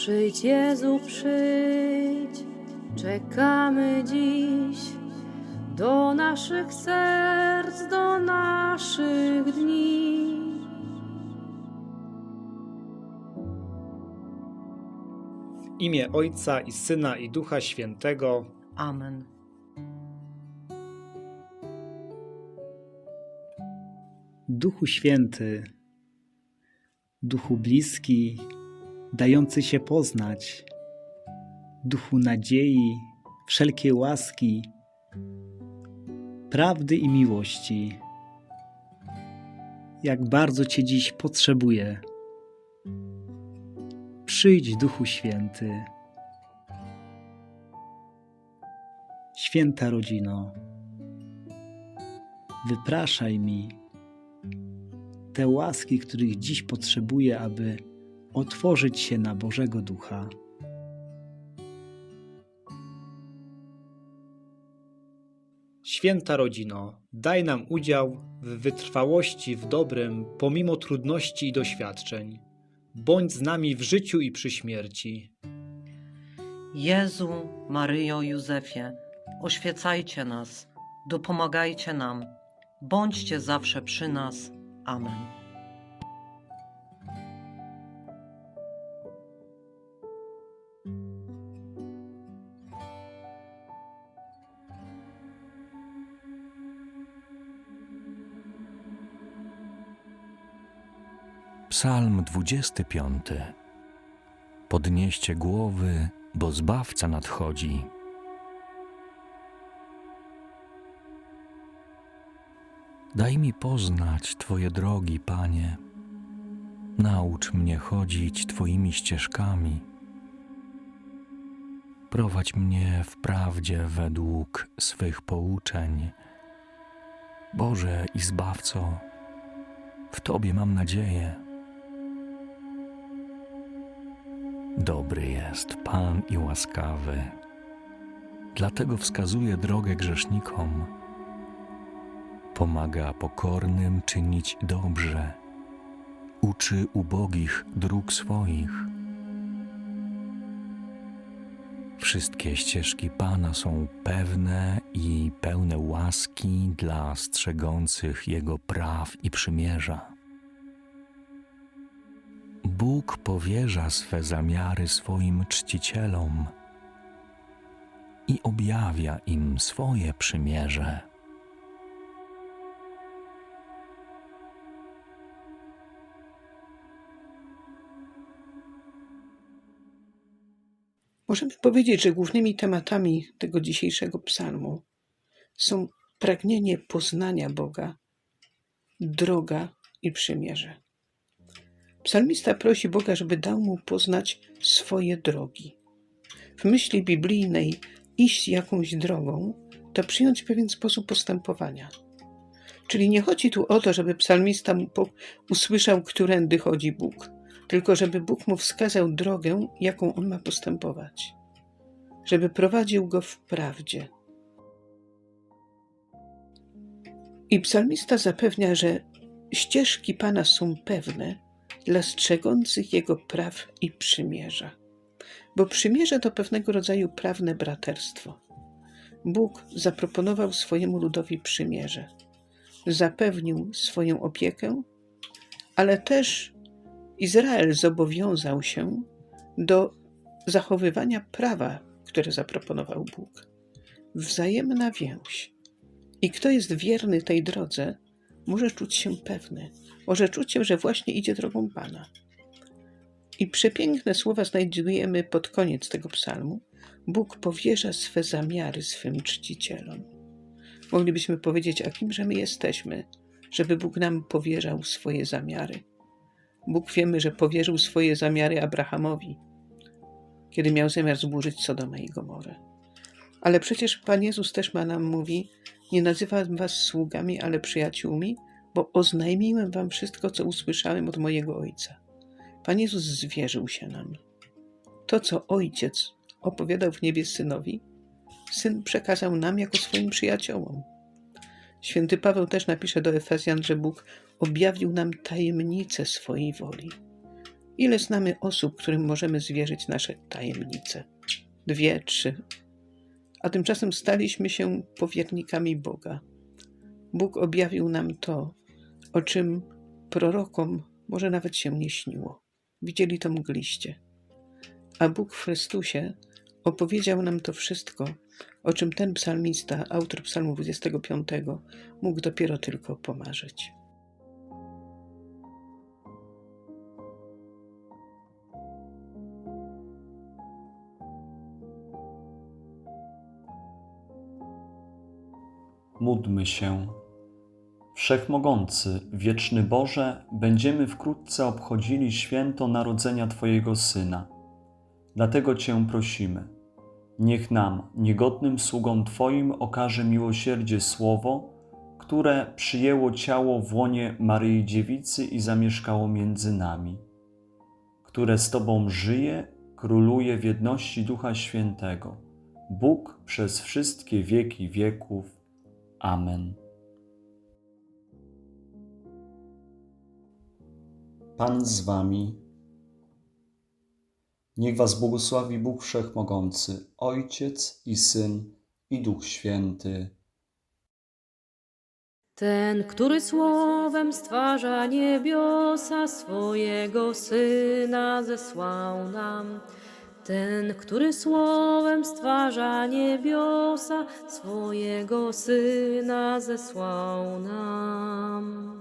Przyjdź Jezu, przyjdź, czekamy dziś do naszych serc, do naszych dni. W imię Ojca i Syna i Ducha Świętego. Amen. Duchu Święty, Duchu bliski, dający się poznać, Duchu nadziei, wszelkiej łaski, prawdy i miłości. Jak bardzo Cię dziś potrzebuję. Przyjdź, Duchu Święty. Święta rodzino, wypraszaj mi te łaski, których dziś potrzebuję, aby otworzyć się na Bożego Ducha. Święta rodzino, daj nam udział w wytrwałości w dobrem, pomimo trudności i doświadczeń. Bądź z nami w życiu i przy śmierci. Jezu, Maryjo, Józefie, oświecajcie nas, dopomagajcie nam, bądźcie zawsze przy nas. Amen. Psalm 25. Podnieście głowy, bo Zbawca nadchodzi. Daj mi poznać Twoje drogi, Panie. Naucz mnie chodzić Twoimi ścieżkami. Prowadź mnie w prawdzie według swych pouczeń. Boże i Zbawco, w Tobie mam nadzieję. Dobry jest Pan i łaskawy, dlatego wskazuje drogę grzesznikom. Pomaga pokornym czynić dobrze, uczy ubogich dróg swoich. Wszystkie ścieżki Pana są pewne i pełne łaski dla strzegących Jego praw i przymierza. Bóg powierza swe zamiary swoim czcicielom i objawia im swoje przymierze. Możemy powiedzieć, że głównymi tematami tego dzisiejszego psalmu są pragnienie poznania Boga, droga i przymierze. Psalmista prosi Boga, żeby dał mu poznać swoje drogi. W myśli biblijnej iść jakąś drogą to przyjąć pewien sposób postępowania. Czyli nie chodzi tu o to, żeby psalmista usłyszał, którędy chodzi Bóg, tylko żeby Bóg mu wskazał drogę, jaką on ma postępować, żeby prowadził go w prawdzie. I psalmista zapewnia, że ścieżki Pana są pewne dla strzegących Jego praw i przymierza. Bo przymierze to pewnego rodzaju prawne braterstwo. Bóg zaproponował swojemu ludowi przymierze. Zapewnił swoją opiekę, ale też Izrael zobowiązał się do zachowywania prawa, które zaproponował Bóg. Wzajemna więź. I kto jest wierny tej drodze, może czuć się pewny, może czuć się, że właśnie idzie drogą Pana. I przepiękne słowa znajdujemy pod koniec tego psalmu. Bóg powierza swe zamiary swym czcicielom. Moglibyśmy powiedzieć, a kimże my jesteśmy, żeby Bóg nam powierzał swoje zamiary. Bóg wiemy, że powierzył swoje zamiary Abrahamowi, kiedy miał zamiar zburzyć Sodomę i Gomorę. Ale przecież Pan Jezus też ma nam mówi, nie nazywam was sługami, ale przyjaciółmi, bo oznajmiłem wam wszystko, co usłyszałem od mojego Ojca. Pan Jezus zwierzył się nam. To, co Ojciec opowiadał w niebie Synowi, Syn przekazał nam jako swoim przyjaciołom. Święty Paweł też napisze do Efezjan, że Bóg objawił nam tajemnicę swojej woli. Ile znamy osób, którym możemy zwierzyć nasze tajemnice? Dwie, trzy. A tymczasem staliśmy się powiernikami Boga. Bóg objawił nam to, o czym prorokom może nawet się nie śniło. Widzieli to mgliście. A Bóg w Chrystusie opowiedział nam to wszystko, o czym ten psalmista, autor psalmu 25, mógł dopiero tylko pomarzyć. Módlmy się. Wszechmogący, wieczny Boże, będziemy wkrótce obchodzili święto narodzenia Twojego Syna. Dlatego Cię prosimy, niech nam, niegodnym sługom Twoim, okaże miłosierdzie słowo, które przyjęło ciało w łonie Maryi Dziewicy i zamieszkało między nami, które z Tobą żyje, króluje w jedności Ducha Świętego, Bóg przez wszystkie wieki wieków. Amen. Pan z wami. Niech was błogosławi Bóg Wszechmogący, Ojciec i Syn i Duch Święty. Ten, który słowem stwarza niebiosa, swojego Syna zesłał nam. Ten, który słowem stwarza niebiosa, swojego Syna zesłał nam.